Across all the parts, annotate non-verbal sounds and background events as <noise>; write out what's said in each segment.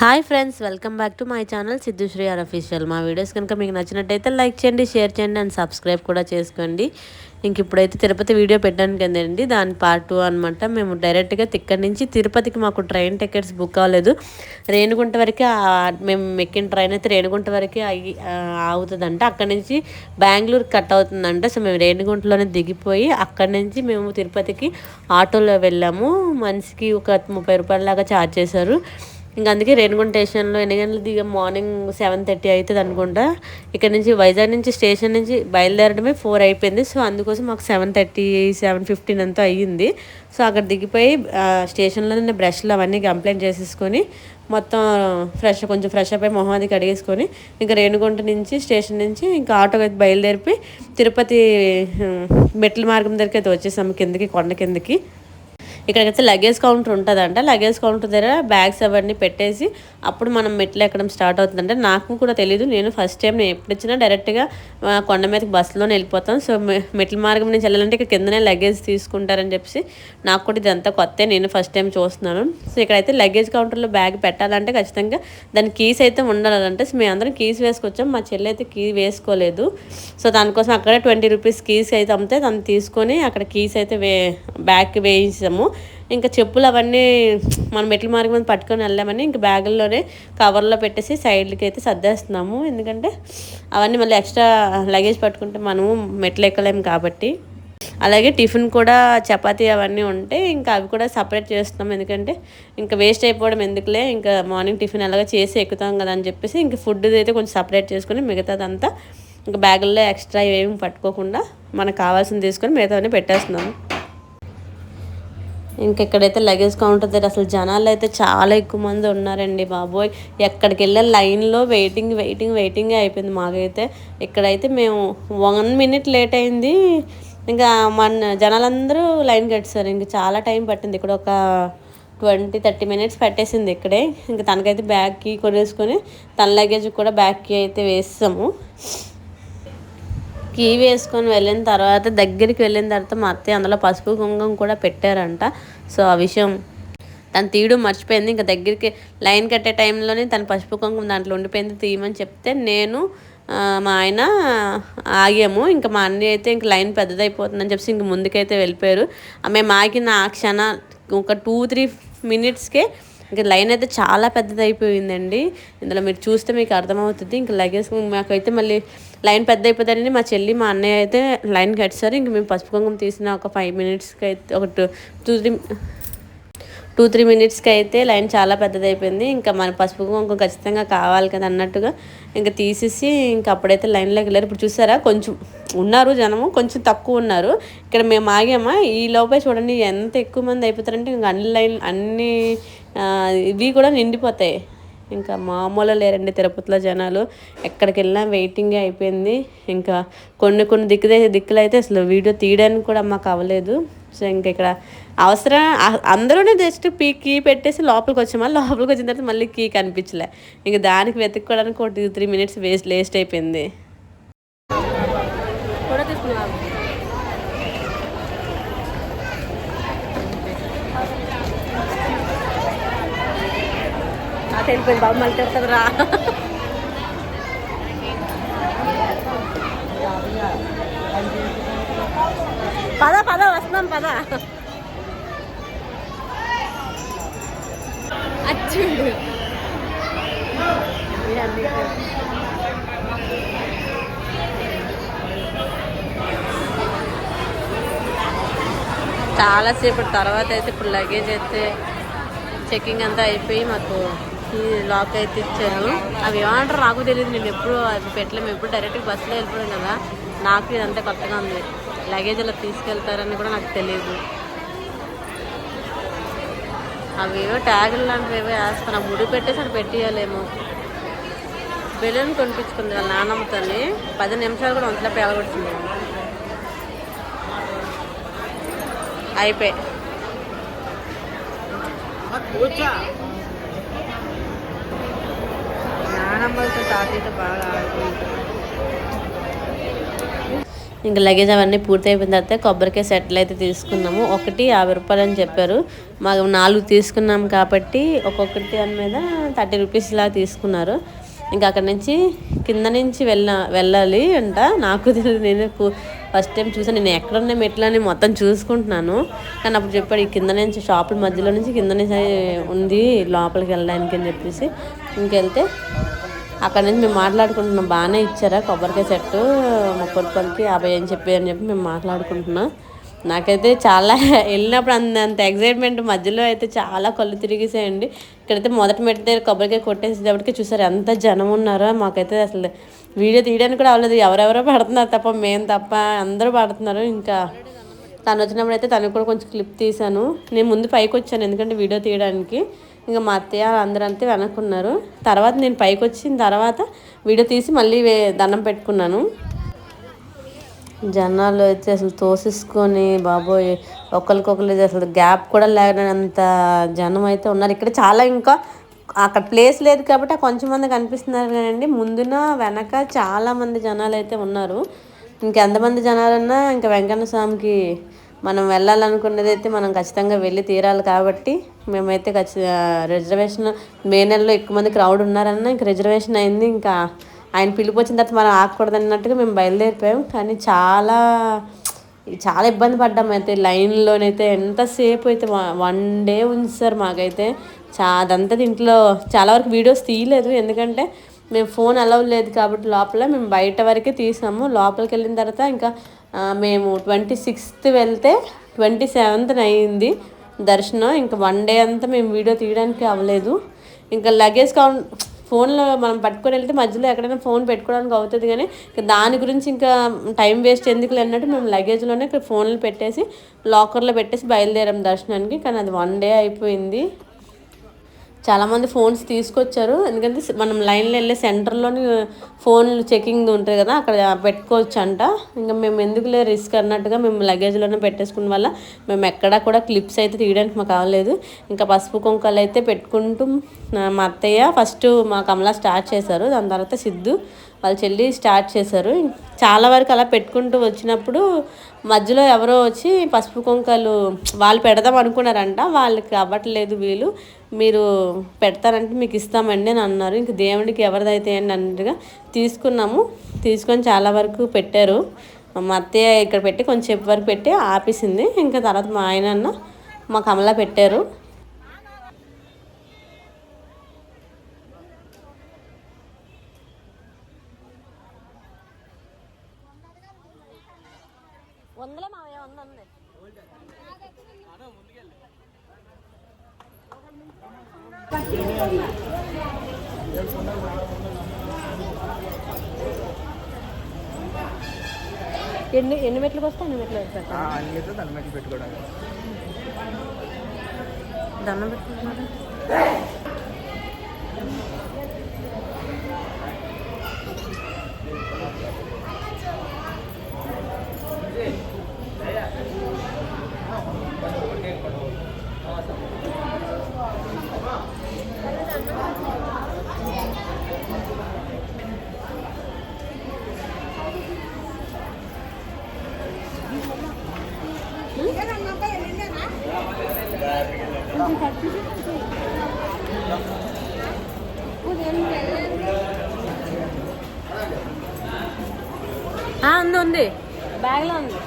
Hi friends welcome back to my channel Siddhushree R official. మా videos కనుక మీకు నచ్చినట్టయితే లైక్ చేయండి షేర్ చేయండి అండ్ సబ్స్క్రైబ్ కూడా చేసుకోండి. ఇంక ఇప్పుడైతే తిరుపతి వీడియో పెట్టాను కదండి దాని పార్ట్ టూ అనమాట మేము డైరెక్ట్గా ఇక్కడి నుంచి తిరుపతికి మాకు ట్రైన్ టికెట్స్ బుక్ అవ్వలేదు రేణుగుంట వరకే మేము ఎక్కిన ట్రైన్ అయితే రేణుగుంట వరకే అయ్యి అవుతుందంట అక్కడి నుంచి బెంగళూరు కట్ అవుతుందంట. సో మేము రేణుగుంటలోనే దిగిపోయి అక్కడి నుంచి మేము తిరుపతికి ఆటోలో వెళ్ళాము. మనిషికి ఒక ముప్పై రూపాయల లాగా ఛార్జ్ చేశారు. ఇంకా అందుకే రేణుగుంట స్టేషన్లో ఎన్ని గంటలు దిగ మార్నింగ్ సెవెన్ థర్టీ అవుతుంది అనుకుంటా. ఇక్కడ నుంచి వైజాగ్ నుంచి స్టేషన్ నుంచి బయలుదేరడమే ఫోర్ అయిపోయింది. సో అందుకోసం మాకు సెవెన్ థర్టీ సెవెన్ ఫిఫ్టీన్ అంతా అయ్యింది. సో అక్కడ దిగిపోయి స్టేషన్లో బ్రష్లు అవన్నీ కంప్లైంట్ చేసేసుకొని మొత్తం ఫ్రెష్ కొంచెం ఫ్రెష్ అప్ అయి మొహం అది కడిగేసుకొని ఇంకా రేణుగుంట నుంచి స్టేషన్ నుంచి ఇంకా ఆటో అయితే బయలుదేరిపోయి తిరుపతి మెట్ల మార్గం దగ్గరికి అయితే వచ్చేసాము కిందకి కొండ కిందకి. ఇక్కడికైతే లగేజ్ కౌంటర్ ఉంటుందంట. లగేజ్ కౌంటర్ దగ్గర బ్యాగ్స్ అవన్నీ పెట్టేసి అప్పుడు మనం మెట్లు ఎక్కడం స్టార్ట్ అవుతుందంటే. నాకు కూడా తెలియదు నేను ఫస్ట్ టైం నేను ఎప్పుడు వచ్చినా డైరెక్ట్గా కొండ మీదకి బస్సులోనే వెళ్ళిపోతాం. సో మె- మెట్ల మార్గం నుంచి వెళ్ళాలంటే ఇక్కడ కిందనే లగేజ్ తీసుకుంటారని చెప్పేసి నాకు కూడా ఇదంతా కొత్త. నేను ఫస్ట్ టైం చూస్తున్నాను. సో ఇక్కడైతే లగేజ్ కౌంటర్లో బ్యాగ్ పెట్టాలంటే ఖచ్చితంగా దాని కీస్ అయితే ఉండాలంటే. సో మేము అందరం కీస్ వేసుకొచ్చాం. మా చెల్లి అయితే కీ వేసుకోలేదు. సో దానికోసం అక్కడే ట్వంటీ రూపీస్ కీస్ అయితే అమ్మితే దాన్ని తీసుకొని అక్కడ కీస్ అయితే వే బ్యాగ్కి వేయించాము. ఇంకా చెప్పులు అవన్నీ మనం మెట్ల మార్గం మీద పట్టుకొని వెళ్ళామని ఇంకా బ్యాగుల్లోనే కవర్లో పెట్టేసి సైడ్లకి అయితే సర్దేస్తున్నాము. ఎందుకంటే అవన్నీ మళ్ళీ ఎక్స్ట్రా లగేజ్ పట్టుకుంటే మనము మెట్లు ఎక్కలేము కాబట్టి. అలాగే టిఫిన్ కూడా చపాతీ అవన్నీ ఉంటే ఇంకా అవి కూడా సపరేట్ చేస్తున్నాం ఎందుకంటే ఇంకా వేస్ట్ అయిపోవడం ఎందుకులే ఇంకా మార్నింగ్ టిఫిన్ అలాగే చేసి ఎక్కుతాం కదా అని చెప్పేసి ఇంకా ఫుడ్ అయితే కొంచెం సపరేట్ చేసుకుని మిగతాదంతా ఇంకా బ్యాగుల్లో ఎక్స్ట్రా ఏమి పట్టుకోకుండా మనకు కావాల్సింది తీసుకొని మిగతావన్నీ పెట్టేస్తున్నాము. ఇంకెక్కడైతే లగేజ్ కౌంటర్ దగ్గర అసలు జనాలు అయితే చాలా ఎక్కువ మంది ఉన్నారండి బాబోయ్. ఎక్కడికి వెళ్ళే లైన్లో వెయిటింగ్ వెయిటింగ్ వెయిటింగ్ అయిపోయింది మాకైతే. ఇక్కడైతే మేము వన్ మినిట్ లేట్ అయింది. ఇంకా మన జనాలందరూ లైన్ కట్టేశారు. ఇంకా చాలా టైం పట్టింది. ఇక్కడ ఒక ట్వంటీ థర్టీ మినిట్స్ పట్టేసింది ఇక్కడే. ఇంకా తనకైతే బ్యాగ్కి కొనేసుకొని తన లగేజ్ కూడా బ్యాగ్కి అయితే వేస్తాము కీ వేసుకొని వెళ్ళిన తర్వాత దగ్గరికి వెళ్ళిన తర్వాత మా అత్తయ్య అందులో పసుపు కుంకుమ కూడా పెట్టారంట. సో ఆ విషయం తను తీయడం మర్చిపోయింది. ఇంకా దగ్గరికి లైన్ కట్టే టైంలోనే తను పసుపు కుంకుమ దాంట్లో ఉండిపోయింది తీయమని చెప్తే నేను మా ఆయన ఆగాము. ఇంకా మా అన్నయ్య అయితే ఇంక లైన్ పెద్దదైపోతుందని చెప్పేసి ఇంక ముందుకైతే వెళ్ళిపోయారు. ఆ మేము ఆగిన ఆ క్షణ ఒక టూ త్రీ మినిట్స్కే ఇంకా లైన్ అయితే చాలా పెద్దది అయిపోయిందండి ఇందులో మీరు చూస్తే మీకు అర్థమవుతుంది. ఇంకా లగేజ్ మాకైతే మళ్ళీ లైన్ పెద్ద అయిపోతుందని మా చెల్లి మా అన్నయ్య అయితే లైన్ కట్టారు ఇంక మేము పసుపు కుంకుమ తీసిన ఒక ఫైవ్ మినిట్స్కి అయితే ఒక two two three two three మినిట్స్కి అయితే లైన్ చాలా పెద్దది అయిపోయింది ఇంకా మన పసుపు కుంకుమ ఖచ్చితంగా కావాలి కదా అన్నట్టుగా ఇంకా తీసేసి ఇంకా అప్పుడైతే లైన్లోకి వెళ్ళారు. ఇప్పుడు చూసారా కొంచెం ఉన్నారు జనము కొంచెం తక్కువ ఉన్నారు. ఇక్కడ మేము ఆగామా? ఈ లోపే చూడండి ఎంత ఎక్కువ మంది అయిపోతారంటే ఇంకా అన్ని లైన్ అన్ని ఇవి కూడా నిండిపోతాయి. ఇంకా మామూలు లేరండి తిరుపతిలో జనాలు. ఎక్కడికి వెళ్ళినా వెయిటింగే అయిపోయింది. ఇంకా కొన్ని కొన్ని దిక్కుదే దిక్కులు అయితే అసలు వీడియో తీయడానికి కూడా మాకు అవ్వలేదు. సో ఇంకా ఇక్కడ అవసరం అందరూనే జస్ట్ పీ కీ పెట్టేసి లోపలికి వచ్చామా? లోపలికి వచ్చిన తర్వాత మళ్ళీ కీ కనిపించలే. ఇంకా దానికి వెతుక్కోవడానికి ఒక two three minutes waste waste అయిపోయింది కూడా తీసుకున్నాం అటు వెళ్ళిపోయింది బాబు మళ్ళీ తిరుగుతుంది రా. పద పద వస్తున్నాం పద. అచ్చుడు. చాలాసేపు తర్వాత అయితే ఇప్పుడు లగేజ్ అయితే చెకింగ్ అంతా అయిపోయి మాకు లాక్ అయితే ఇచ్చారు. అవి ఏమంటారు నాకు తెలియదు నేను ఎప్పుడు అవి పెట్టలేము ఎప్పుడు డైరెక్ట్గా బస్సులో వెళ్ళిపోయాం కదా. నాకు ఇదంతా కొత్తగా ఉంది. లగేజ్ అలా తీసుకెళ్తారని కూడా నాకు తెలియదు అవి ఏవో ట్యాగులు లాంటివి ఏవో వేస్తాను ఆ ముడి పెట్టేసి అక్కడ పెట్టేయాలేమో బెలూన్ కొనిపించుకుంది వాళ్ళ నాన్నమ్మతోని పది నిమిషాలు కూడా ఒంట్లో పేలగొడుతుంది. అయిపోయి తాతయ్యతో బాగా ఇంకా లగేజ్ అవన్నీ పూర్తి అయిపోయిన తర్వాత కొబ్బరికాయ సెటిల్ అయితే తీసుకున్నాము. ఒకటి యాభై రూపాయలు అని చెప్పారు. మాకు నాలుగు తీసుకున్నాం కాబట్టి ఒక్కొక్కటి దాని మీద థర్టీ రూపీస్ ఇలా తీసుకున్నారు. ఇంకా అక్కడ నుంచి కింద నుంచి వెళ్ళ వెళ్ళాలి అంట. నాకు తెలియదు నేను ఫస్ట్ టైం చూసాను నేను ఎక్కడున్న మెట్లని మొత్తం చూసుకుంటున్నాను. కానీ అప్పుడు చెప్పాడు ఈ కింద నుంచి షాపుల మధ్యలో నుంచి కింద నుంచి ఉంది లోపలికి వెళ్ళడానికి అని చెప్పేసి. ఇంకెళ్తే అక్కడ నుంచి మేము మాట్లాడుకుంటున్నాం. బాగానే ఇచ్చారా కొబ్బరికాయ చెట్టు ముప్పై రూపాయలకి యాభై అని చెప్పి అని చెప్పి మేము మాట్లాడుకుంటున్నాం. నాకైతే చాలా వెళ్ళినప్పుడు అంత అంత ఎగ్జైట్మెంట్ మధ్యలో అయితే చాలా కళ్ళు తిరిగేసేయండి. ఇక్కడైతే మొదటి మెట్టు దగ్గర కొబ్బరికాయ కొట్టేసేటప్పటికి చూసారు ఎంత జనం ఉన్నారో మాకైతే అసలు వీడియో తీయడానికి కూడా అవ్వలేదు. ఎవరెవరో పడుతున్నారు తప్ప మేము తప్ప అందరూ పడుతున్నారు. ఇంకా తను వచ్చినప్పుడు అయితే తను కూడా కొంచెం క్లిప్ తీశాను. నేను ముందు పైకి వచ్చాను ఎందుకంటే వీడియో తీయడానికి. ఇంకా మా అత్తయ్య అందరూ అంతే వెనక్కున్నారు. తర్వాత నేను పైకి వచ్చిన తర్వాత వీడియో తీసి మళ్ళీ దండం పెట్టుకున్నాను. జనాలు అయితే అసలు తోసేసుకొని బాబోయ్. ఒకరికొకరు అసలు గ్యాప్ కూడా లేనంత జనం అయితే ఉన్నారు. ఇక్కడ చాలా ఇంకా అక్కడ ప్లేస్ లేదు కాబట్టి కొంచెం మంది కనిపిస్తున్నారు కానీ ముందున వెనక చాలామంది జనాలు అయితే ఉన్నారు. ఇంకెంతమంది జనాలన్నా ఇంకా వెంకన్న స్వామికి మనం వెళ్ళాలనుకున్నది అయితే మనం ఖచ్చితంగా వెళ్ళి తీరాలి కాబట్టి మేమైతే ఖచ్చితంగా రిజర్వేషన్ మే నెలలో ఎక్కువ మంది క్రౌడ్ ఉన్నారన్న ఇంకా రిజర్వేషన్ అయింది. ఇంకా ఆయన పిలుపు వచ్చిన తర్వాత మనం ఆగకూడదు అన్నట్టుగా మేము బయలుదేరిపోయాం. కానీ చాలా చాలా ఇబ్బంది పడ్డాం. అయితే లైన్లోనైతే ఎంతసేపు అయితే వన్ డే ఉంచారు మాకైతే. చా అదంతా దీంట్లో చాలా వరకు వీడియోస్ తీయలేదు. ఎందుకంటే మేము ఫోన్ అలవ్ లేదు కాబట్టి లోపల మేము బయట వరకే తీసాము లోపలికి వెళ్ళిన తర్వాత ఇంకా మేము ట్వంటీ సిక్స్త్ వెళ్తే ట్వంటీ సెవెంత్ అయింది దర్శనం. ఇంకా వన్ డే అంతా మేము వీడియో తీయడానికి అవ్వలేదు. ఇంకా లగేజ్ కౌంట్ ఫోన్లో మనం పట్టుకొని వెళ్తే మధ్యలో ఎక్కడైనా ఫోన్ పెట్టుకోవడానికి అవుతుంది కానీ దాని గురించి ఇంకా టైం వేస్ట్ ఎందుకు అన్నట్టు మేము లగేజ్లోనే ఇక్కడ ఫోన్లు పెట్టేసి లాకర్లో పెట్టేసి బయలుదేరాం దర్శనానికి. కానీ అది వన్ డే అయిపోయింది. చాలామంది ఫోన్స్ తీసుకొచ్చారు. ఎందుకంటే మనం లైన్లో వెళ్ళే సెంటర్లోని ఫోన్లు చెకింగ్ ఉంటుంది కదా అక్కడ పెట్టుకోవచ్చు అంట ఇంకా మేము ఎందుకులే రిస్క్ అన్నట్టుగా మేము లగేజ్లోనే పెట్టేసుకున్న వల్ల మేము ఎక్కడా కూడా క్లిప్స్ అయితే తీయడానికి మాకు అవ్వలేదు. ఇంకా పసుపు కుంకాలు అయితే పెట్టుకుంటూ మా అత్తయ్య ఫస్ట్ మా కమలా స్టార్ట్ చేశారు. దాని తర్వాత సిద్ధు వాళ్ళ చెల్లి స్టార్ట్ చేశారు. చాలా వరకు అలా పెట్టుకుంటూ వచ్చినప్పుడు మధ్యలో ఎవరో వచ్చి పసుపు కుంకాలు వాళ్ళు పెడదాం అనుకున్నారంట. వాళ్ళకి అవ్వట్లేదు వీళ్ళు మీరు పెడతారంటే మీకు ఇస్తామండి అని అన్నారు. ఇంక దేవుడికి ఎవరిదైతే అండి అన్నట్టుగా తీసుకున్నాము. తీసుకొని చాలా వరకు పెట్టారు. మా అత్తయ్య ఇక్కడ పెట్టి కొంచెం వరకు పెట్టి ఆపేసింది. ఇంకా తర్వాత మా ఆయన మా కమల పెట్టారు వందలే మావయ్య వంద ఉంది ఎన్ని ఎన్ని మెట్లకు వస్తే అన్ని మెట్లు పెట్టుకోవడానికి. దండం పెట్టుకుంటున్నారు ఉంది ఉంది బ్యాగ్లో ఉంది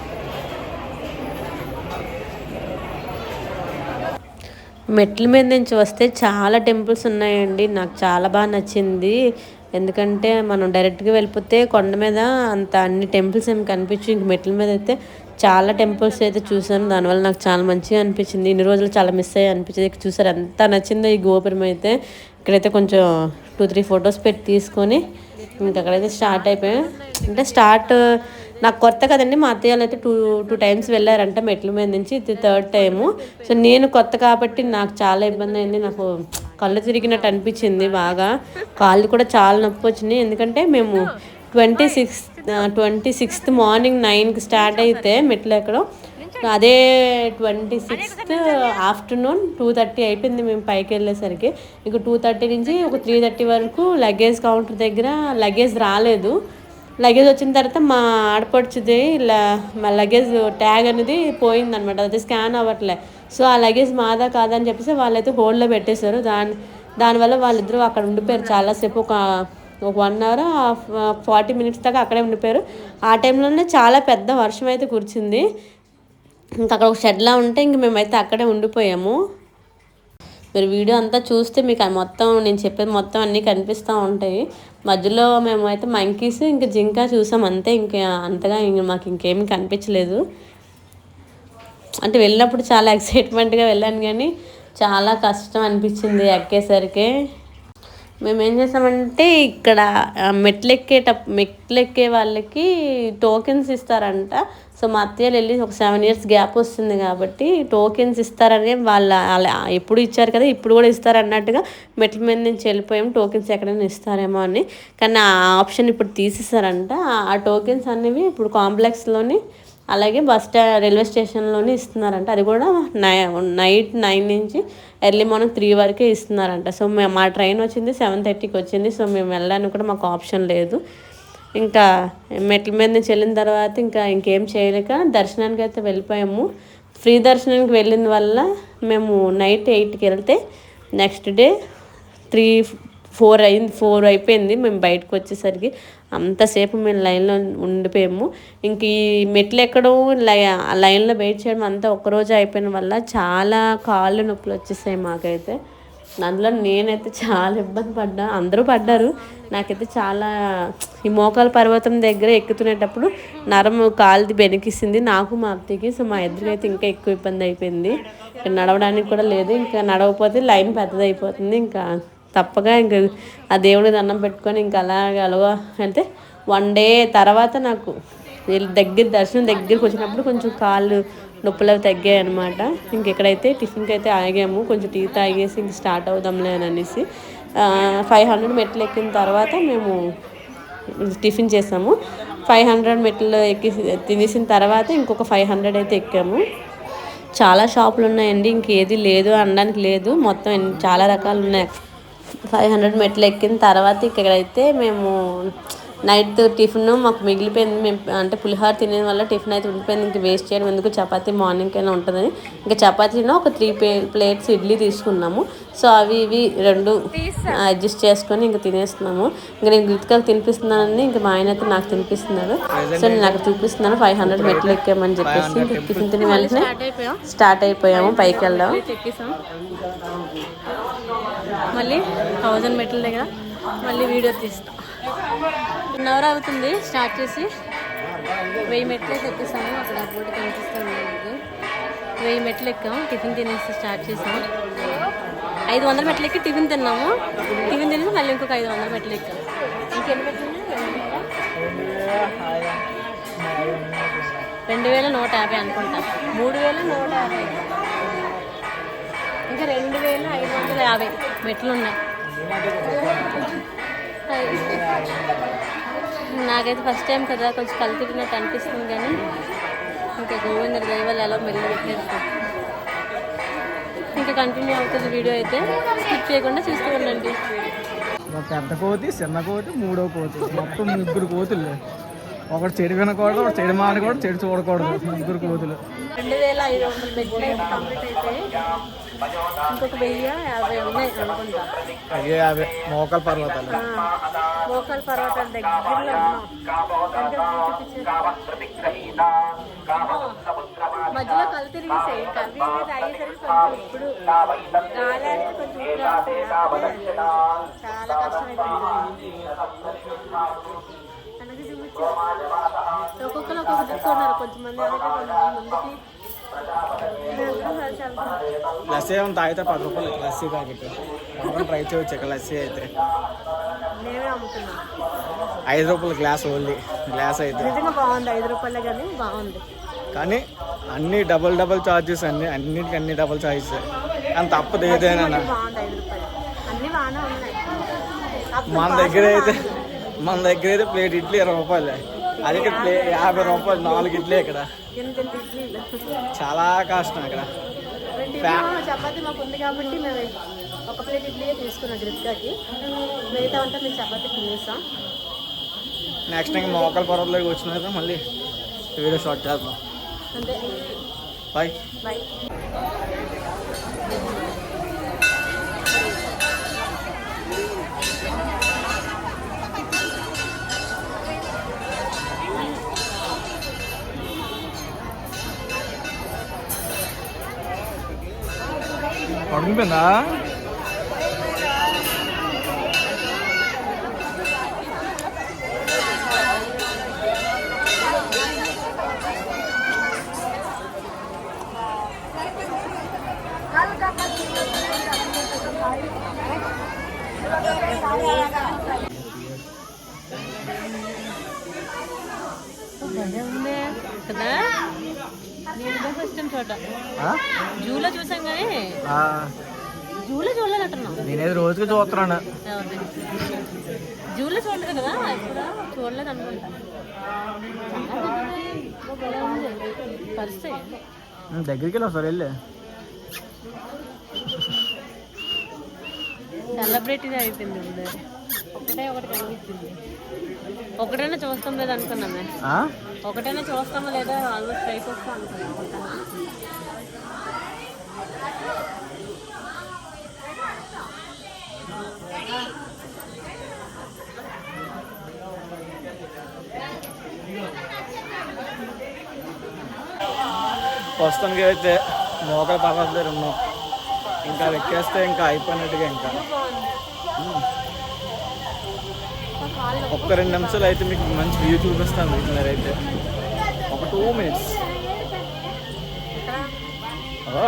మెట్ల మీద నుంచి వస్తే చాలా టెంపుల్స్ ఉన్నాయండి. నాకు చాలా బాగా నచ్చింది. ఎందుకంటే మనం డైరెక్ట్గా వెళ్ళిపోతే కొండ మీద అంత అన్ని టెంపుల్స్ ఏమి కనిపించు ఇంక మెట్ల మీద అయితే చాలా టెంపుల్స్ అయితే చూసాను దానివల్ల నాకు చాలా మంచిగా అనిపించింది. ఇన్ని రోజులు చాలా మిస్ అయ్యి అనిపించింది. చూసారు ఎంత నచ్చిందో ఈ గోపురం అయితే. ఇక్కడైతే కొంచెం టూ త్రీ ఫొటోస్ పెట్టి తీసుకొని ఇంకక్కడైతే స్టార్ట్ అయిపోయాం అంటే స్టార్ట్ నాకు కొత్త కదండి మా అత్తయ్యలు అయితే టూ టూ టైమ్స్ వెళ్ళారంట మెట్ల మీద నుంచి ఇది థర్డ్ టైము సో నేను కొత్త కాబట్టి నాకు చాలా ఇబ్బంది అయింది. నాకు కళ్ళు తిరిగినట్టు అనిపించింది బాగా. కాళ్ళు కూడా చాలా నొప్పి వచ్చినాయి. ఎందుకంటే మేము twenty six twenty sixth morning నైన్కి స్టార్ట్ అయితే మెట్లు ఎక్కడం. అదే twenty sixth afternoon two thirty అయిపోయింది మేము పైకి వెళ్ళేసరికి. ఇక టూ థర్టీ నుంచి ఒక త్రీ థర్టీ వరకు లగేజ్ కౌంటర్ దగ్గర లగేజ్ రాలేదు. లగేజ్ వచ్చిన తర్వాత మా ఆడపడుచుది ఇలా మా లగేజ్ ట్యాగ్ అనేది పోయిందనమాట. అది స్కాన్ అవ్వట్లే. సో ఆ లగేజ్ మాదా కాదని చెప్పేసి వాళ్ళైతే హోల్డ్లో పెట్టేశారు. దాని దానివల్ల వాళ్ళిద్దరూ అక్కడ ఉండిపోయారు చాలాసేపు ఒక ఒక వన్ అవర్ ఫార్టీ మినిట్స్ దాకా అక్కడే ఉండిపోయారు. ఆ టైంలోనే చాలా పెద్ద వర్షం అయితే కురిచింది. ఇంకా అక్కడ ఒక షెడ్లా ఉంటే ఇంక మేమైతే అక్కడే ఉండిపోయాము. మీరు వీడియో అంతా చూస్తే మీకు అది మొత్తం నేను చెప్పేది మొత్తం అన్నీ కనిపిస్తూ ఉంటాయి. మధ్యలో మేము అయితే మంకీస్ ఇంకా జింక చూసాం. అంతే ఇంకా అంతగా ఇంక మాకు ఇంకేమి కనిపించలేదు. అంటే వెళ్ళినప్పుడు చాలా <laughs> ఎక్సైట్మెంట్గా వెళ్ళాను కానీ చాలా కష్టం అనిపించింది ఎక్కేసరికి. మేము ఏం చేసామంటే ఇక్కడ మెట్లెక్కేట మెట్లు మెట్లు ఎక్కే వాళ్ళకి టోకెన్స్ ఇస్తారంట. సో మా అత్తయ్యలు వెళ్ళి ఒక సెవెన్ ఇయర్స్ గ్యాప్ వస్తుంది కాబట్టి టోకెన్స్ ఇస్తారని వాళ్ళ అలా ఎప్పుడు ఇచ్చారు కదా ఇప్పుడు కూడా ఇస్తారు అన్నట్టుగా మెట్ల మీద నుంచి వెళ్ళిపోయాం. టోకెన్స్ ఎక్కడైనా ఇస్తారేమో అని. కానీ ఆ ఆప్షన్ ఇప్పుడు తీసేసారంట ఆ టోకెన్స్ అనేవి ఇప్పుడు కాంప్లెక్స్లోని అలాగే బస్ స్టా రైల్వే స్టేషన్లోనే ఇస్తున్నారంట. అది కూడా నై నైట్ నైన్ నుంచి ఎర్లీ మార్నింగ్ త్రీ వరకే ఇస్తున్నారంట. సో మేము మా ట్రైన్ వచ్చింది సెవెన్ థర్టీకి వచ్చింది. సో మేము వెళ్ళడానికి కూడా మాకు ఆప్షన్ లేదు. ఇంకా మెట్ల మీద నుంచి వెళ్ళిన తర్వాత ఇంకా ఇంకేం చేయలేక దర్శనానికి అయితే వెళ్ళిపోయాము. ఫ్రీ దర్శనానికి వెళ్ళిన వల్ల మేము నైట్ ఎయిట్కి వెళ్తే నెక్స్ట్ డే త్రీ ఫోర్ అయింది ఫోర్ అయిపోయింది. మేము బయటకు వచ్చేసరికి అంతసేపు మేము లైన్లో ఉండిపోయాము. ఇంక ఈ మెట్లు ఎక్కడం లై ఆ లైన్లో వెయిట్ చేయడం అంతా ఒక్కరోజు అయిపోయిన వల్ల చాలా కాళ్ళు నొప్పులు వచ్చేసాయి మాకైతే. అందులో నేనైతే చాలా ఇబ్బంది పడ్డా. అందరూ పడ్డారు. నాకైతే చాలా ఈ మోకాల పర్వతం దగ్గర ఎక్కుతునేటప్పుడు నరం కాలుది బెనికిస్తుంది. నాకు మా అత్తకి సో మా ఇద్దరికైతే ఇంకా ఎక్కువ ఇబ్బంది అయిపోయింది. నడవడానికి కూడా లేదు. ఇంకా నడవకపోతే లైన్ పెద్దది అయిపోతుంది ఇంకా తప్పగా ఇంక ఆ దేవుడి దండం పెట్టుకొని ఇంకా అలాగే అలవా అంటే వన్ డే తర్వాత నాకు దగ్గర దర్శనం దగ్గరికి వచ్చినప్పుడు కొంచెం కాళ్ళు నొప్పులు అవి తగ్గాయి అనమాట ఇంకెక్కడైతే టిఫిన్కి అయితే ఆగాము కొంచెం టీ తాగేసి ఇంక స్టార్ట్ అవుదాంలే అని అనేసి ఫైవ్ హండ్రెడ్ మెట్లు ఎక్కిన తర్వాత మేము టిఫిన్ చేసాము. ఫైవ్ హండ్రెడ్ మెట్లు ఎక్కి తినేసిన తర్వాత ఇంకొక ఫైవ్ హండ్రెడ్ అయితే ఎక్కాము. చాలా షాపులు ఉన్నాయండి ఇంకేది లేదు అనడానికి లేదు. మొత్తం చాలా రకాలు ఉన్నాయి. ఫైవ్ హండ్రెడ్ మెట్లు ఎక్కిన తర్వాత ఇక్కడైతే మేము నైట్ టిఫిన్ మాకు మిగిలిపోయింది. మేము అంటే పులిహోర తినే వల్ల టిఫిన్ అయితే ఉండిపోయింది. ఇంకా వేస్ట్ చేయడం ఎందుకు? చపాతీ మార్నింగ్ అయినా ఉంటుందని. ఇంకా చపాతీలో ఒక త్రీ ప్లే ప్లేట్స్ ఇడ్లీ తీసుకున్నాము. సో అవి ఇవి రెండు అడ్జస్ట్ చేసుకొని ఇంకా తినేస్తున్నాము. ఇంకా నేను గుర్తుగా తినిపిస్తున్నానని ఇంకా మా ఆయన అయితే నాకు తినిపిస్తున్నాడు. సో నేను నాకు చూపిస్తున్నాను. ఫైవ్ హండ్రెడ్ మెట్లు ఎక్కామని చెప్పేసి ఇంకా టిఫిన్ తిని వెంటనే స్టార్ట్ అయిపోయాము పైకి వెళ్దాం. మళ్ళీ థౌజండ్ మెట్ల దగ్గర మళ్ళీ వీడియో తీస్తాం. వన్ అవర్ అవుతుంది స్టార్ట్ చేసి వెయ్యి మెట్లు ఎక్కిస్తాము అక్కడ బోర్డు కనిపిస్తుంది మీకు వెయ్యి మెట్లు ఎక్కాం టిఫిన్ తినేసి స్టార్ట్ చేసాం. ఐదు వందల మెట్లు ఎక్కి టిఫిన్ తిన్నాము. టిఫిన్ తినేసి మళ్ళీ ఇంకొక ఐదు వందల మెట్లు ఎక్కాం. ఇంకెన్ని మెట్లు? రెండు వేల నూట యాభై అనుకుంటా. మూడు వేల నూట యాభై. ఇంకా రెండు వేల ఐదు వందల యాభై. మెట్లు ఉన్నాయి నాకైతే ఫస్ట్ టైం కదా కొంచెం తిరిగినట్టు అనిపిస్తుంది కానీ ఇంకా గోవిందర్ దైవాలు ఎలా మెల్లి పెట్టేస్తాం ఇంకా కంటిన్యూ అవుతుంది వీడియో అయితే. స్కిప్ చేయకుండా చూస్తూ ఉండండి. పెద్ద కోతి చిన్న కోతి మూడో కోతి. మొత్తం ముగ్గురు కోతులు. ఒకటి చెడు వినకూడదు ఒకటి చెడు మానకూడదు చెడు చూడకూడదు. ముగ్గురు కోతులు. రెండు వేల ఐదు వందల అయితే కంప్లీట్ అయిపోయి ఇంకొక వెయ్యి యాభై ఉన్నాయి అనుకుంటా. అదే యాభై. మోకాల పర్వతాలు. మోకాల్ పర్వతాల దగ్గరలో ఉన్నాం. మధ్యలో కళ్ళు తిరిగేసాయి కళ్ళు తాగేసరికి కొంచెం ఇప్పుడు గాలి కొంచెం. చాలా కష్టమైపోయింది. తనకి చూపించు. ఒక్కొక్కరు ఒక్కొక్క దిక్కు ఉన్నారు కొంచెం మంది వెనక, కొంతమంది ముందుకి. లస్సీ ఏమైనా తాగితే పది రూపాయలు లస్సీ ప్యాకెట్. మనం ట్రై చేయవచ్చు ఇక్కడ లస్సీ అయితే. ఐదు రూపాయల గ్లాస్ ఓన్లీ. గ్లాస్ అయితే. నిజంగా బాగుంది ఐదు రూపాయలే కానీ బాగుంది. కానీ అన్ని డబుల్ డబుల్ చార్జెస్ అన్ని అన్నిటికి అన్ని డబుల్ చార్జెస్. కానీ తప్పదు ఏదైనా. మన దగ్గర అయితే. మన దగ్గర అయితే ప్లేట్ ఇడ్లీ ఇరవై రూపాయలు. అది ఇక్కడ ప్లే యాభై రూపాయలు నాలుగు ఇడ్లీ ఇక్కడ. చాలా కష్టం ఇక్కడ. చపాతీ మాకు ఉంది కాబట్టి మేము ఒక ప్లేట్ ఇడ్లీ తీసుకున్నాం గ్రిప్కాకి మిగతా అంతా మేము చపాతీ తినేసాం. నెక్స్ట్ ఇంకా మోకాల పర్వతలోకి వచ్చినాక మళ్ళీ వీడియో షార్ట్ చేద్దాం. అంతే. బాయ్ బాయ్ పడుకుంటుందా భలే ఉంది కదా నేను ఇదే ఫస్ట్ టైం చూడ జూలో చూసాం కానీ జూలో చూడలేదంటున్నాం నేనేది రోజుకి చూస్తున్నాను ఎవరిని? జూలో చూడలేదు కదా ఇప్పుడు చూడలేదు అనుకుంటా ఓ, భలే ఉంది పరిస్థితి దగ్గరికి వెళ్ళి ఒకసారి వెళ్ళి సెలబ్రిటీ అయిపోయింది ముందే ఒకటే ఒకటి కనిపించింది ఒకటైనా చూస్తాం లేదా అనుకున్నామే? ఒకటైనా చూస్తామో లేదా ఆల్మోస్ట్ ట్రై చేస్తాం అనుకున్నాం. ప్రస్తుతానికి అయితే మోకాల పర్వత దగ్గర ఉన్నాం. ఇంకా ఎక్కేస్తే ఇంకా అయిపోయినట్టుగా ఇంకా. ఒక్క రెండు నిమిషాలు అయితే మీకు మంచి వ్యూ చూపిస్తాను మీరైతే ఒక టూ మినిట్స్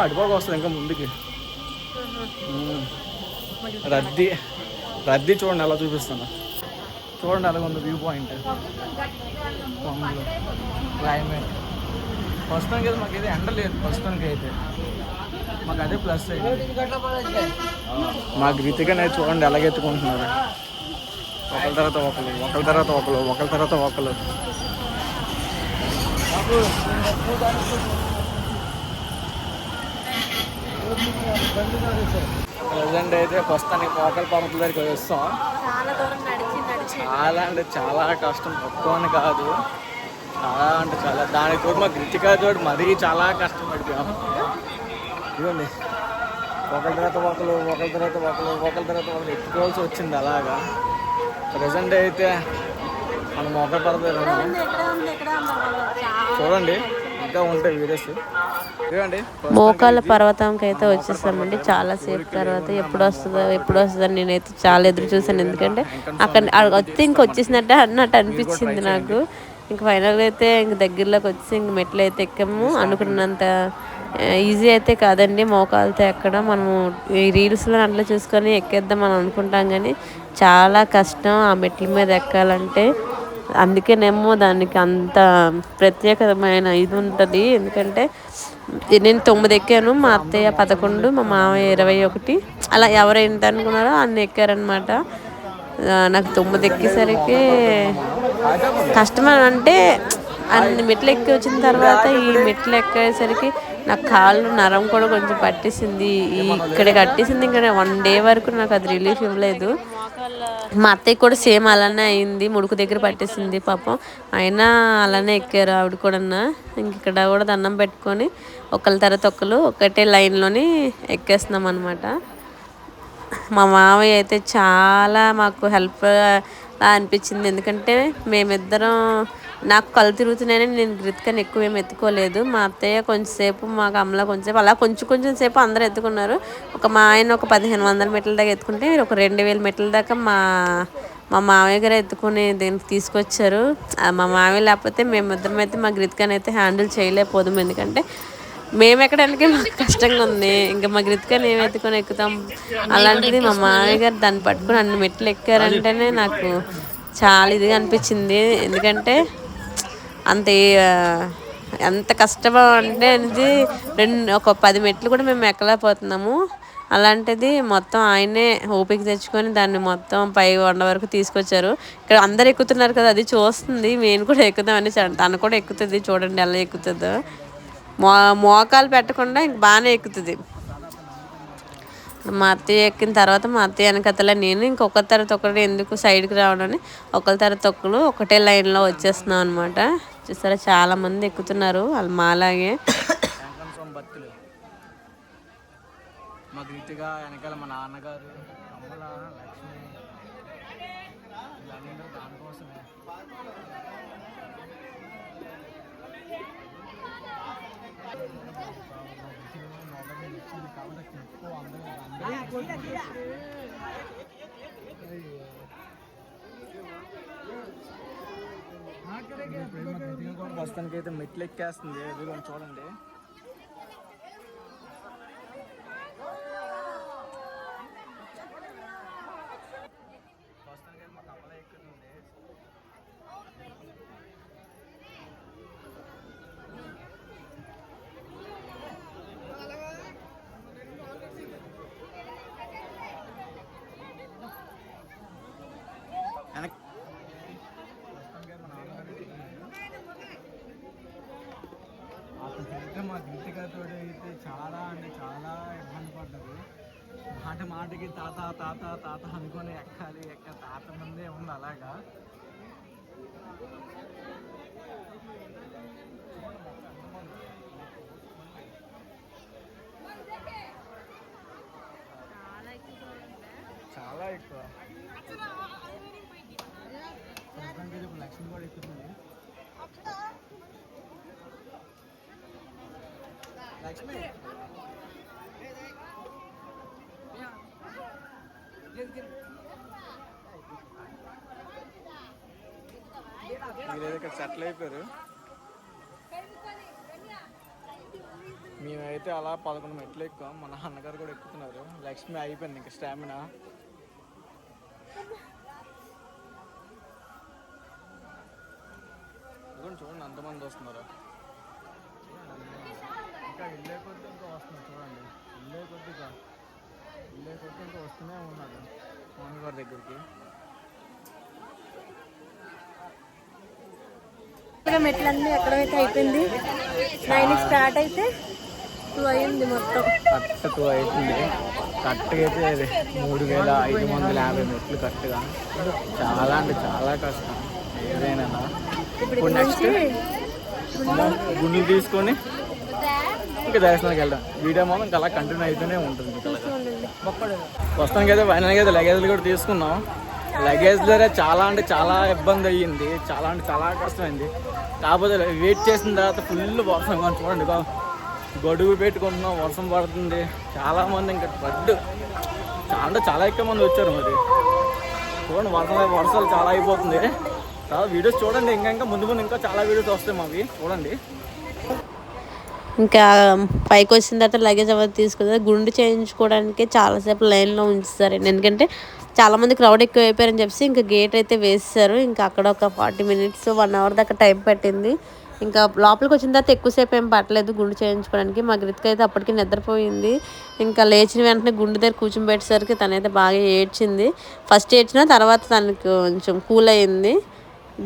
అటుపక్క వస్తుంది ఇంకా ముందుకి. రద్దీ రద్దీ చూడండి ఎలా చూపిస్తాను చూడండి అలాగ ఉంది వ్యూ పాయింట్ క్లైమేట్ ప్రస్తుతానికి అయితే మాకు అయితే ఎండ లేదు ప్రస్తుతానికి అయితే మాకు అదే ప్లస్ అయింది మా గీతికనే చూడండి ఎలాగెత్తుకుంటున్నారు ఒకరి తర్వాత ఒకరు ఒకరి తర్వాత ఒకరు ఒకరి తర్వాత ఒకరు ప్రజెంట్ అయితే ప్రస్తుతానికి మోకల పర్వతం దగ్గరికి వస్తాం చాలా అంటే చాలా కష్టం తక్కువ అని కాదు. చాలా అంటే చాలా దానికి తోడు మా గృతికా తోడు మరీ చాలా కష్టం పడిపోయాం ఇదిగోండి. ఒకరి తర్వాత ఒకరు ఒకరి తర్వాత ఒకరు ఒకరి తర్వాత ఒకరు ఎత్తుకోవాల్సి వచ్చింది అలాగా. ప్రజెంట్ అయితే మనం ఉంది? చాలా చూడండి. ఇంకా ఉంటాయి వీడియోస్ మోకాళ్ళ పర్వతంకి అయితే వచ్చేసామండి. చాలా సేపు తర్వాత ఎప్పుడు వస్తుందో ఎప్పుడు వస్తుందో నేనైతే చాలా ఎదురు చూసాను ఎందుకంటే అక్కడ అక్కడ వస్తే ఇంక వచ్చేసినట్టే అన్నట్టు అనిపించింది నాకు. ఇంక ఫైనల్గా అయితే ఇంక దగ్గరలోకి వచ్చి ఇంక మెట్లు అయితే ఎక్కాము. అనుకున్నంత ఈజీ అయితే కాదండి. మోకాలతో ఎక్కడం. మనము ఈ రీల్స్లో అట్లా చూసుకొని ఎక్కేద్దాం అని అనుకుంటాం కానీ చాలా కష్టం ఆ మెట్ల మీద ఎక్కాలంటే. అందుకేనేమో దానికి అంత ప్రత్యేకమైన ఇది ఉంటుంది. ఎందుకంటే నేను తొమ్మిది ఎక్కాను మా అత్తయ్య పదకొండు మా మామయ్య ఇరవై ఒకటి. అలా ఎవరు ఎంత అనుకున్నారో అన్ని ఎక్కారనమాట నాకు తొమ్మిది ఎక్కేసరికి కష్టం అంటే అన్ని మెట్లు ఎక్కి వచ్చిన తర్వాత ఈ మెట్లు ఎక్కేసరికి నా కాళ్ళు నరం కూడా కొంచెం పట్టేసింది. ఈ ఇక్కడ కట్టేసింది. ఇంకా వన్ డే వరకు నాకు అది రిలీఫ్ ఇవ్వలేదు. మా అత్తయ్య కూడా సేమ్ అలానే అయింది. ముడుకు దగ్గర పట్టేసింది పాపం. అయినా అలానే ఎక్కారు ఆవిడ కూడా ఇంక ఇక్కడ కూడా దండం పెట్టుకొని ఒకళ్ళ తర్వాత ఒకళ్ళు ఒకటే లైన్లోని ఎక్కేస్తున్నాం అనమాట మా మావయ్య అయితే చాలా మాకు హెల్ప్ అనిపించింది. ఎందుకంటే మేమిద్దరం నాకు కళ్ళు తిరుగుతున్నాయని నేను గృతికని ఎక్కువ ఏమి ఎత్తుకోలేదు. మా అత్తయ్య కొంచెంసేపు మా కమల కొంచెంసేపు అలా కొంచెం కొంచెం సేపు అందరూ ఎత్తుకున్నారు. ఒక మా ఆయన ఒక పదిహేను వందల మెట్ల దాకా ఎత్తుకుంటే ఒక రెండు వేల మెట్ల దాకా మా మా మామయ్య గారు ఎత్తుకుని దీనికి తీసుకొచ్చారు. మా మామయ్య లేకపోతే మేమిద్దరం అయితే మా గృతికని అయితే హ్యాండిల్ చేయలేకపోదాం ఎందుకంటే మేము ఎక్కడానికి మాకు కష్టంగా ఉంది. ఇంకా మా గృతికని ఏమి ఎత్తుకొని ఎక్కుతాం? అలాంటిది మా మామయ్య గారు దాన్ని పట్టుకుని అన్ని మెట్లు ఎక్కారంటేనే నాకు చాలా ఇదిగా అనిపించింది. ఎందుకంటే అంత ఎంత కష్టం అంటే అనేది రెండు ఒక పది మెట్లు కూడా మేము ఎక్కలేకపోతున్నాము. అలాంటిది మొత్తం ఆయనే ఓపిక తెచ్చుకొని దాన్ని మొత్తం పై వండ వరకు తీసుకొచ్చారు. ఇక్కడ అందరు ఎక్కుతున్నారు కదా అది చూస్తుంది. మేము కూడా ఎక్కుదామని తను కూడా ఎక్కుతుంది. చూడండి ఎలా ఎక్కుతుందో. మో మోకాలు పెట్టకుండా ఇంక బాగానే ఎక్కుతుంది. మా అత్తయ్య ఎక్కిన తర్వాత మా అత్తయ్య వెనకతల నేను ఇంకొక తర్వాత ఒకటి ఎందుకు సైడ్కి రావడం అని ఒకరి తర్వాత ఒకరు ఒకటే లైన్లో వచ్చేస్తున్నాం అనమాట చూసారా చాలా మంది ఎక్కుతున్నారు. వాళ్ళు మాలాగే. భక్తులు వెనకాల మా నాన్నగారు అమ్మల లక్ష్మి వీళ్ళందరూ దానికోసమే. ప్రస్తుతానికి అయితే మెట్లు ఎక్కేస్తుంది ఎదురు చూడండి ప్రస్తుతానికి అయితే మా కమల ఎక్కుతుంది వెనక్ అతనైతే మా గీతికతో అయితే చాలా అంటే చాలా ఇబ్బంది పడ్డది మాటకి తాత తాత తాత అనుకొని ఎక్కాలి ఎక్క తాత ముందే ఉంది అలాగా. చాలా ఎక్కువ లక్ష్మి కూడా ఎక్కుతుంది. లక్ష్మి. మీరేదో ఇక్కడ సెటిల్ అయిపోయారు. మేమైతే అలా పదకొండు మెట్లు ఎక్కువ మా నాన్నగారు కూడా ఎక్కుతున్నారు. లక్ష్మి అయిపోయింది ఇంకా స్టామినా ఇదిగోండి చూడండి అంతమంది వస్తున్నారు ఇంకా ఇల్లే కొద్ది ఇంకా వస్తున్నారు చూడండి ఇల్లే కొద్దిగా ఇల్లే కొద్ది ఇంకా వస్తూనే ఉన్నారు స్వామి గారి దగ్గరికి మెట్లన్నీ ఎక్కడైతే అయిపోయింది? నైన్ స్టార్ట్ అయితే టూ అయింది మొత్తం. కరెక్ట్ టూ అవుతుంది కరెక్ట్గా అయితే ఇది మూడు వేల ఐదు వందల యాభై మెట్లు కరెక్ట్గా చాలా అంటే చాలా కష్టం. ఏదైనా ఇప్పుడు నెక్స్ట్ గుండెలు తీసుకొని ఇంకా దర్శనానికి వెళ్దాం. వీడియో మాత్రం ఇంకా అలా కంటిన్యూ అవుతూనే ఉంటుంది. ప్రస్తుతానికి అయితే ఫైనల్గా అయితే లగేజ్లు కూడా తీసుకున్నాం. లగేజ్ దగ్గర చాలా అంటే చాలా ఇబ్బంది అయ్యింది. చాలా అంటే చాలా కష్టమైంది. కాకపోతే వెయిట్ చేసిన తర్వాత ఫుల్ వర్షం కానీ చూడండి ఇగో గొడుగు పెట్టుకుంటున్నాం వర్షం పడుతుంది. చాలామంది ఇంకా పడ్డు చాలా అంటే చాలా ఎక్కువ మంది వచ్చారు మరి. చూడండి వర్షం వర్షాలు చాలా అయిపోతుంది. చాలా వీడియోస్ చూడండి ఇంకా ఇంకా ముందు ముందు ఇంకా చాలా వీడియోస్ వస్తాయి మావి. చూడండి. ఇంకా పైకి వచ్చిన తర్వాత లగేజ్ అవన్నీ తీసుకుంటే గుండు చేయించుకోవడానికి చాలాసేపు లైన్లో ఉంచుతారండి ఎందుకంటే చాలామంది క్రౌడ్ ఎక్కువ అయిపోయారని చెప్పేసి ఇంకా గేట్ అయితే వేసేసారు. ఇంకా అక్కడ ఒక ఫార్టీ మినిట్స్ వన్ అవర్ దాకా టైం పట్టింది. ఇంకా లోపలికి వచ్చిన తర్వాత ఎక్కువసేపు ఏం పట్టలేదు గుండు చేయించుకోవడానికి. మా గృతిక అయితే అప్పటికి నిద్రపోయింది. ఇంకా లేచిన వెంటనే గుండు దగ్గర కూర్చొని పెట్టేసరికి తనైతే బాగా ఏడ్చింది. ఫస్ట్ ఏడ్చిన తర్వాత తనకి కొంచెం కూల్ అయింది.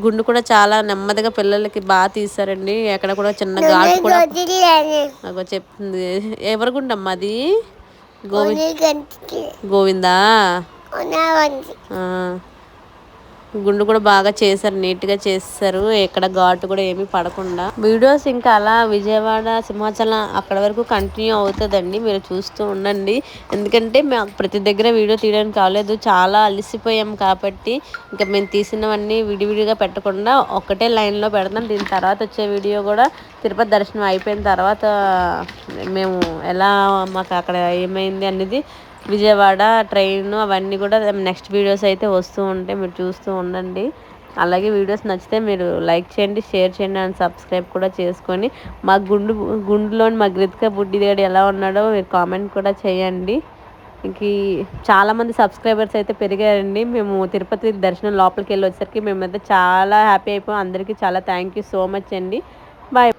గుండు కూడా చాలా నెమ్మదిగా పిల్లలకి బాగా తీసారండి ఎక్కడ కూడా చిన్న ఘాటు కూడా చెప్తుంది. ఎవరి గుండమ్మా అది? గోవింద్ గోవిందా. గుండు కూడా బాగా చేశారు నీట్గా చేస్తారు. ఎక్కడ ఘాటు కూడా ఏమీ పడకుండా. వీడియోస్ ఇంకా అలా విజయవాడ సింహాచలం అక్కడ వరకు కంటిన్యూ అవుతుందండి. మీరు చూస్తూ ఉండండి. ఎందుకంటే మేము ప్రతి దగ్గర వీడియో తీయడానికి కాలేదు చాలా అలసిపోయాం కాబట్టి ఇంకా మేము తీసినవన్నీ విడివిడిగా పెట్టకుండా ఒక్కటే లైన్లో పెడతాం. దీని తర్వాత వచ్చే వీడియో కూడా తిరుపతి దర్శనం అయిపోయిన తర్వాత మేము ఎలా మాకు అక్కడ ఏమైంది అనేది విజయవాడ ట్రైన్ అవన్నీ కూడా నెక్స్ట్ వీడియోస్ అయితే వస్తూ ఉంటాయి. మీరు చూస్తూ ఉండండి. అలాగే వీడియోస్ నచ్చితే మీరు లైక్ చేయండి షేర్ చేయండి అండ్ సబ్స్క్రైబ్ కూడా చేసుకొని మా గుండు గుండులోని మా బుడ్డి బుడ్డిగాడు ఎలా ఉన్నాడో మీరు కామెంట్ కూడా చేయండి. ఇంకీ చాలామంది సబ్స్క్రైబర్స్ అయితే పెరిగారండి. మేము తిరుపతి దర్శనం లోపలికి వెళ్ళి వచ్చేసరికి మేమైతే చాలా హ్యాపీ అయిపోయాం. అందరికీ చాలా థ్యాంక్ యూ సో మచ్ అండి. బాయ్.